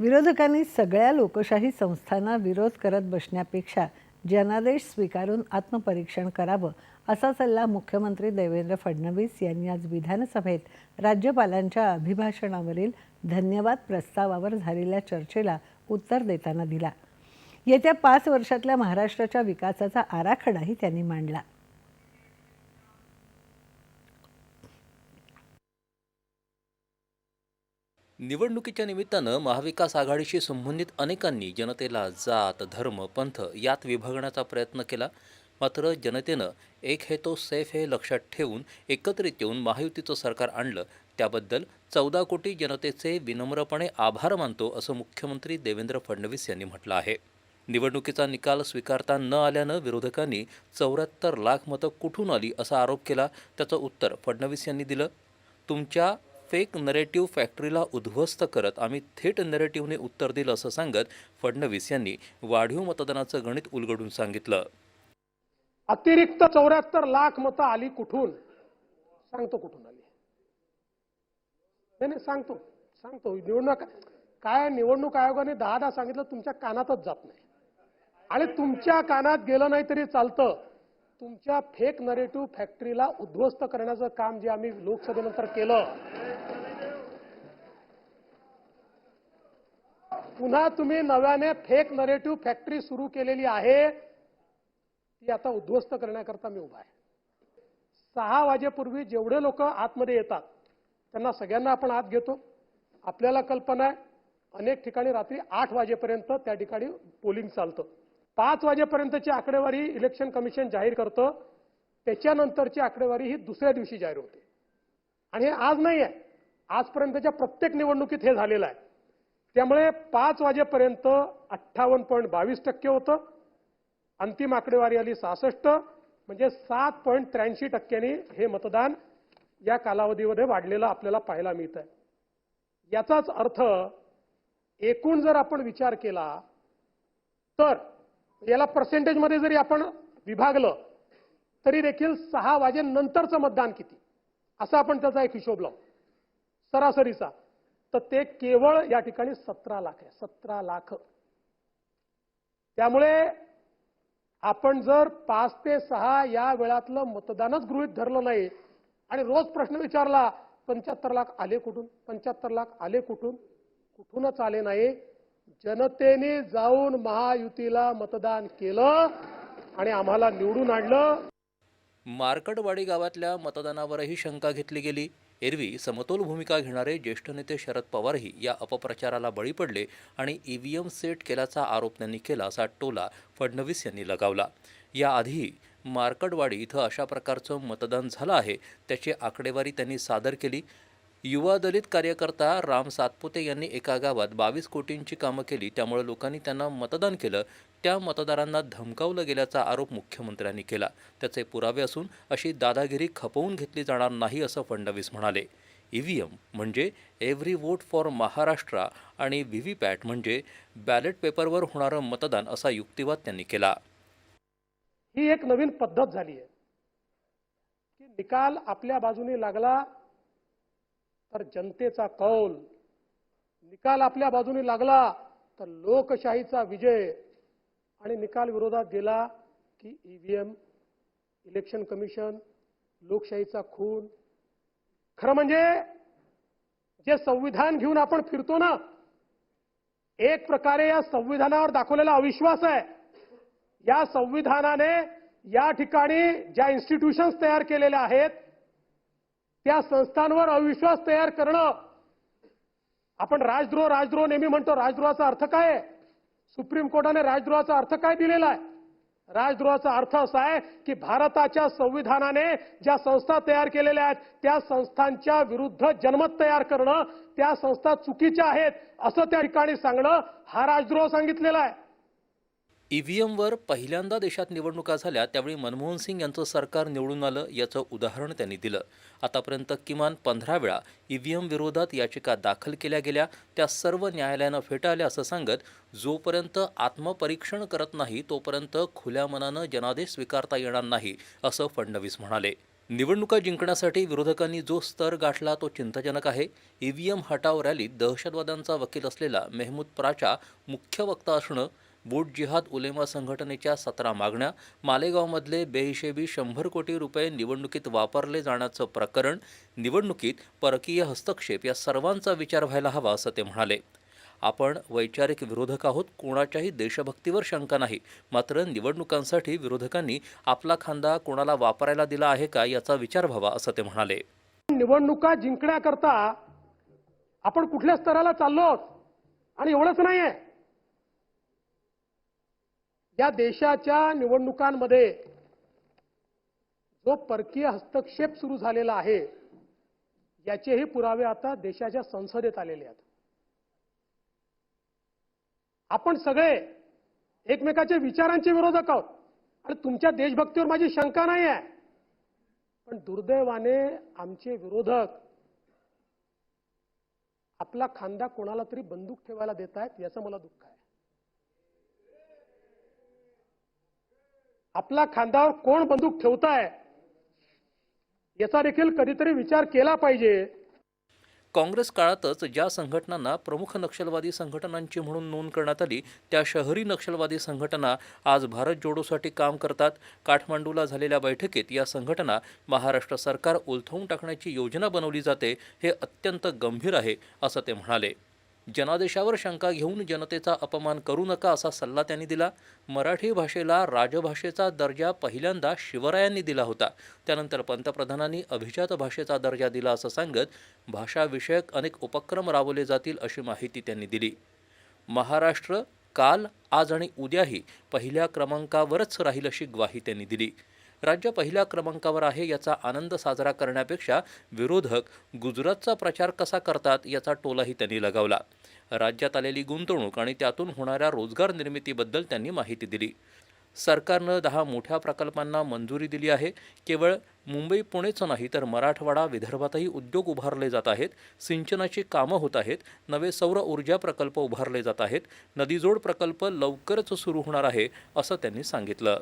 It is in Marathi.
विरोधकांनी सगळ्या लोकशाही संस्थांना विरोध करत बसण्यापेक्षा जनादेश स्वीकारून आत्मपरीक्षण करावं असा सल्ला मुख्यमंत्री देवेंद्र फडणवीस यांनी आज विधानसभेत राज्यपालांच्या अभिभाषणावरील धन्यवाद प्रस्तावावर झालेल्या चर्चेला उत्तर देताना दिला. येत्या पाच वर्षातल्या महाराष्ट्राच्या विकासाचा आराखडाही त्यांनी मांडला. निवडणुकीच्या निमित्तानं महाविकास आघाडीशी संबंधित अनेकांनी जनतेला जात धर्म पंथ यात विभागण्याचा प्रयत्न केला. मात्र जनतेनं एक हे तो सेफ हे लक्षात ठेवून एकत्रित येऊन महायुतीचं सरकार आणलं. त्याबद्दल चौदा कोटी जनतेचे विनम्रपणे आभार मानतो असं मुख्यमंत्री देवेंद्र फडणवीस यांनी म्हटलं आहे. निवडणुकीचा निकाल स्वीकारता न आल्यानं विरोधकांनी चौऱ्याहत्तर लाख मतं कुठून आली असा आरोप केला? त्याचं उत्तर फडणवीस यांनी दिलं. तुमच्या फेक नरेटिव्ह फॅक्टरीला उद्ध्वस्त करत आम्ही थेट नरेटिव्हने उत्तर दिलं असं सांगत फडणवीस यांनी वाढीव मतदानाचं गणित उलगडून सांगितलं. अतिरिक्त चौऱ्याहत्तर लाख मतं आली कुठून? सांगतो कुठून आली? नाही नाही सांगतो. सांगतो. निवडणूक काय निवडणूक आयोगाने दहा दहा सांगितलं तुमच्या कानातच जात नाही. आणि तुमच्या कानात गेलं नाही तरी चालतं. तुमच्या फेक नरेटिव्ह फॅक्टरीला उद्ध्वस्त करण्याचं काम जे आम्ही लोकसभेनंतर केलं पुन्हा तुम्ही नव्याने फेक नरेटिव्ह फॅक्टरी सुरू केलेली आहे ती आता उद्ध्वस्त करण्याकरता मी उभा आहे. सहा वाजेपूर्वी जेवढे लोक आतमध्ये येतात त्यांना सगळ्यांना आपण आत घेतो. आपल्याला कल्पना आहे अनेक ठिकाणी रात्री आठ वाजेपर्यंत त्या ठिकाणी पोलिंग चालतं. पाच वाजेपर्यंतची आकडेवारी इलेक्शन कमिशन जाहीर करतं. त्याच्यानंतरची आकडेवारी ही दुसऱ्या दिवशी जाहीर होते. आणि हे आज नाही आहे आजपर्यंतच्या प्रत्येक निवडणुकीत हे झालेलं आहे. त्यामुळे पाच वाजेपर्यंत अठ्ठावन्न पॉईंट बावीस टक्के होतं. अंतिम आकडेवारी आली सहासष्ट म्हणजे सात पॉईंट त्र्याऐंशी टक्क्यांनी हे मतदान या कालावधीमध्ये वाढलेलं आपल्याला पाहायला मिळत आहे याचाच अर्थ एकूण जर आपण विचार केला तर याला पर्सेंटेजमध्ये जरी आपण विभागलं तरी देखील सहा वाजेनंतरचं मतदान किती? असा आपण त्याचा एक हिशोब लावू. सरासरीचा. तर ते केवळ या ठिकाणी सतरा लाख आहे. सतरा लाख. त्यामुळे आपण जर पाच ते सहा या वेळातलं मतदानच गृहित धरलं नाही आणि रोज प्रश्न विचारला पंच्याहत्तर लाख आले कुठून? पंच्याहत्तर लाख आले कुठून? कुठूनच आले नाही. जनतेने जाऊन महायुतीला मतदान केलं आणि आम्हाला निवडून आणलं. मार्कडवाडी गावातल्या मतदानावरही शंका घेतली गेली. एरवी समतोल भूमिका घेणारे ज्येष्ठ नेते शरद पवारही या अपप्रचाराला बळी पडले आणि ईव्हीएम सेट केल्याचा आरोप त्यांनी केला असा टोला फडणवीस यांनी लगावला. याआधी मार्कडवाडी इथं अशा प्रकारचं मतदान झालं आहे त्याची आकडेवारी त्यांनी सादर केली. युवा दलित कार्यकर्ता राम सातपुते यांनी एका गावात बावीस कोटींची कामं केली त्यामुळे लोकांनी त्यांना मतदान केलं. त्या मतदारांना धमकावलं गेल्याचा आरोप मुख्यमंत्र्यांनी केला. त्याचे पुरावे असून अशी दादागिरी खपवून घेतली जाणार नाही असं फडणवीस म्हणाले. ईव्हीएम म्हणजे एव्हरी वोट फॉर महाराष्ट्र आणि व्ही व्ही पॅट म्हणजे बॅलेट पेपरवर होणारं मतदान असा युक्तिवाद त्यांनी केला. ही एक नवीन पद्धत झाली आहे. की निकाल आपल्या बाजूने लागला तर जनतेचा कौल निकाल आपल्या बाजूने लागला तर लोकशाहीचा विजय. आणि निकाल विरोधात गेला की ईव्हीएम इलेक्शन कमिशन लोकशाहीचा खून. खरं म्हणजे जे संविधान घेऊन आपण फिरतो ना एक प्रकारे या संविधानावर दाखवलेला अविश्वास आहे. या संविधानाने या ठिकाणी ज्या इन्स्टिट्यूशन्स तयार केलेल्या आहेत त्या संस्थांवर अविश्वास तयार करणं. आपण राजद्रोह राजद्रोह नेहमी म्हणतो. राजद्रोहाचा अर्थ काय आहे? सुप्रीम कोर्टाने राजद्रोहाचा अर्थ काय दिलेला आहे? राजद्रोहाचा अर्थ असा आहे की भारताच्या संविधानाने ज्या संस्था तयार केलेल्या आहेत त्या संस्थांच्या विरुद्ध जनमत तयार करणं त्या संस्था चुकीच्या आहेत असं त्या ठिकाणी सांगणं हा राजद्रोह सांगितलेला आहे. ईव्हीएमवर पहिल्यांदा देशात निवडणुका झाल्या त्यावेळी मनमोहन सिंग यांचं सरकार निवडून आलं याचं उदाहरण त्यांनी दिलं. आतापर्यंत किमान पंधरा वेळा ईव्हीएम विरोधात याचिका दाखल केल्या गेल्या त्या सर्व न्यायालयानं फेटाळल्या असं सांगत जोपर्यंत आत्मपरीक्षण करत नाही तोपर्यंत खुल्या मनानं जनादेश स्वीकारता येणार नाही असं फडणवीस म्हणाले. निवडणुका जिंकण्यासाठी विरोधकांनी जो स्तर गाठला तो चिंताजनक आहे. ईव्हीएम हटाव रॅलीत दहशतवाद्यांचा वकील असलेला मेहमूद प्राचा मुख्य वक्ता असणं बूट जिहाद उलेमा संघटनेच्या सतरा मागण्या मालेगावमधले बेहिशेबी शंभर कोटी रुपये निवडणुकीत वापरले जाण्याचं प्रकरण निवडणुकीत परकीय हस्तक्षेप या सर्वांचा विचार व्हायला हवा असं ते म्हणाले. आपण वैचारिक विरोधक आहोत कोणाच्याही देशभक्तीवर शंका नाही मात्र निवडणुकांसाठी विरोधकांनी आपला खांदा कोणाला वापरायला दिला आहे का याचा विचार व्हावा असं ते म्हणाले. निवडणुका जिंकण्याकरता आपण कुठल्या स्तराला चाललो आणि एवढंच नाहीये. या देशाच्या निवडणुकांमध्ये जो परकीय हस्तक्षेप सुरू झालेला आहे याचेही पुरावे आता देशाच्या संसदेत आलेले आहेत. आपण सगळे एकमेकाच्या विचारांचे विरोधक आहोत. आणि तुमच्या देशभक्तीवर माझी शंका नाही आहे. पण दुर्दैवाने आमचे विरोधक आपला खांदा कोणाला तरी बंदूक ठेवायला देत आहेत याचं मला दुःख आहे. आपला खांद्यावर कोण बंदूक ठेवताय याचा देखील कधीतरी विचार केला पाहिजे. काँग्रेस काळातच ज्या संघटनांना प्रमुख नक्षलवादी संघटनांची म्हणून नोंद करण्यात आली त्या शहरी नक्षलवादी संघटना आज भारत जोडोसाठी काम करतात. काठमांडूला झालेल्या बैठकीत या संघटना महाराष्ट्र सरकार उलथवून टाकण्याची योजना बनवली जाते हे अत्यंत गंभीर आहे असं ते म्हणाले. जनादेशावर शंका घेऊन जनतेचा अपमान करू नका असा सल्ला त्यांनी दिला. मराठी भाषेला राजभाषेचा दर्जा पहिल्यांदा शिवरायांनी दिला होता. त्यानंतर पंतप्रधानांनी अभिजात भाषेचा दर्जा दिला असं सांगत भाषाविषयक अनेक उपक्रम राबवले जातील अशी माहिती त्यांनी दिली. महाराष्ट्र काल आज आणि उद्याही पहिल्या क्रमांकावरच राहील अशी ग्वाही त्यांनी दिली. राज्य पहिल्या क्रमांकावर आहे याचा आनंद साजरा करण्यापेक्षा विरोधक गुजरातचा प्रचार कसा करतात याचा टोलाही त्यांनी लगावला. राज्यात आलेली गुंतवणूक आणि त्यातून होणाऱ्या रोजगार निर्मितीबद्दल त्यांनी माहिती दिली. सरकारनं दहा मोठ्या प्रकल्पांना मंजुरी दिली आहे. केवळ मुंबई पुणेच नाही तर मराठवाडा विदर्भातही उद्योग उभारले जात आहेत. सिंचनाची कामं होत आहेत. नवे सौर ऊर्जा प्रकल्प उभारले जात आहेत. नदीजोड प्रकल्प लवकरच सुरू होणार आहे असं त्यांनी सांगितलं.